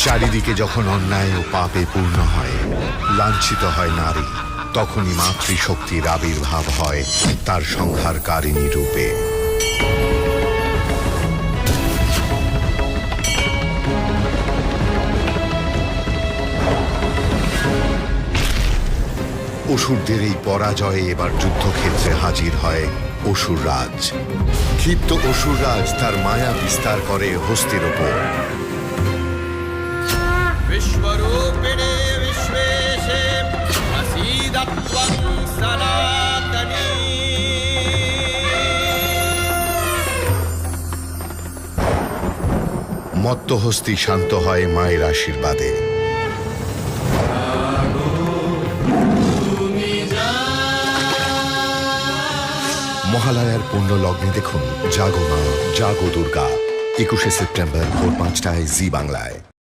চারিদিকে যখন অন্যায় ও পাপে পূর্ণ হয়, লাঞ্ছিত হয় নারী, তখনই মাতৃশক্তির আবির্ভাব হয় তার সংহারকারিণী রূপে। অসুরদের এই পরাজয়ে এবার যুদ্ধক্ষেত্রে হাজির হয় অসুররাজ ক্ষিপ্ত অসুররাজ তার মায়া বিস্তার করে হস্তির ওপর। विश्वरूपिणे विश्वेशे प्रसीदत्वं सनातनी মত্তহস্তি শান্ত হয় মায়ের আশীর্বাদে মহালয়ার পূর্ণ লগ্নে দেখুন জাগো মা জাগো দুর্গা একুশে সেপ্টেম্বর ভোর পাঁচটায় জি বাংলায়